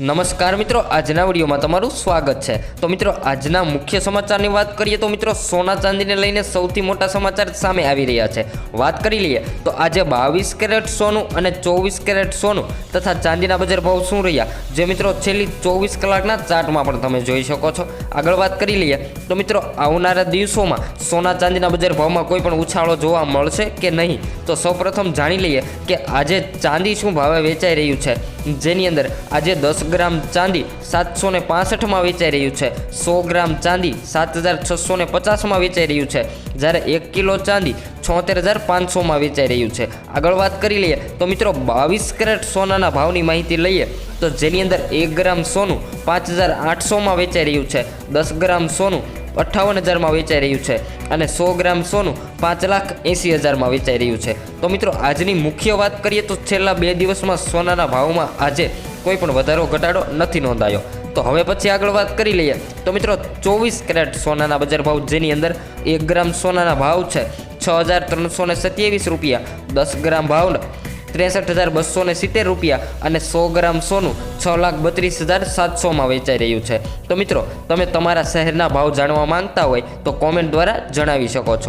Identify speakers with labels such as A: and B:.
A: નમસ્કાર મિત્રો, આજના વિડીયોમાં તમારું સ્વાગત છે. તો મિત્રો, આજના મુખ્ય સમાચારની વાત કરીએ તો મિત્રો, સોના ચાંદીને લઈને સૌથી મોટા સમાચાર સામે આવી રહ્યા છે. વાત કરી લઈએ તો આજે બાવીસ કેરેટ સોનું અને ચોવીસ કેરેટ સોનું તથા ચાંદીના બજાર ભાવ શું રહ્યા? જે મિત્રો, છેલ્લી ચોવીસ કલાકના ચાર્ટમાં પણ તમે જોઈ શકો છો. આગળ વાત કરી લઈએ તો મિત્રો, આવનારા દિવસોમાં સોના ચાંદીના બજાર ભાવમાં કોઈ પણ ઉછાળો જોવા મળશે કે નહીં? તો સૌપ્રથમ જાણી લઈએ કે આજે ચાંદી શું ભાવે વેચાઈ રહ્યું છે. જેની અંદર આજે દસ ગ્રામ ચાંદી સાતસો ને પાસઠમાં વેચાઈ રહ્યું છે. સો ગ્રામ ચાંદી સાત હજાર છસો ને પચાસમાં વેચાઈ રહ્યું છે. જ્યારે એક કિલો ચાંદી છોતેર હજાર પાંચસોમાં વેચાઈ રહ્યું છે. આગળ વાત કરી લઈએ તો મિત્રો બાવીસ કેરેટ સોનાના ભાવની માહિતી લઈએ તો જેની અંદર એક ગ્રામ સોનું પાંચ હજાર આઠસોમાં વેચાઈ રહ્યું છે. દસ ગ્રામ સોનું અઠ્ઠાવન હજારમાં વેચાઈ રહ્યું છે અને સો ગ્રામ સોનું પાંચ લાખ એંસી હજારમાં વેચાઈ રહ્યું છે. તો મિત્રો, આજની મુખ્ય વાત કરીએ તો છેલ્લા બે દિવસમાં સોનાના ભાવમાં આજે કોઈ પણ વધારો, ઘટાડો નથી નોંધાયો. તો હવે પછી આગળ વાત કરી લઈએ. તો મિત્રો, ચોવીસ કેરેટ સોનાના બજાર ભાવ, જેની અંદર એક ગ્રામ સોનાના ભાવ છે છ હજાર ત્રણસો સત્યાવીસ રૂપિયા, દસ ગ્રામ ભાવ ત્રેસઠ હજાર બસો ને સિત્તેર રૂપિયા અને સો ગ્રામ સોનું છ લાખ બત્રીસ હજાર સાતસોમાં વેચાઈ રહ્યું છે. તો મિત્રો, તમે તમારા શહેરના ભાવ જાણવા માંગતા હોય તો કોમેન્ટ દ્વારા જણાવી શકો છો.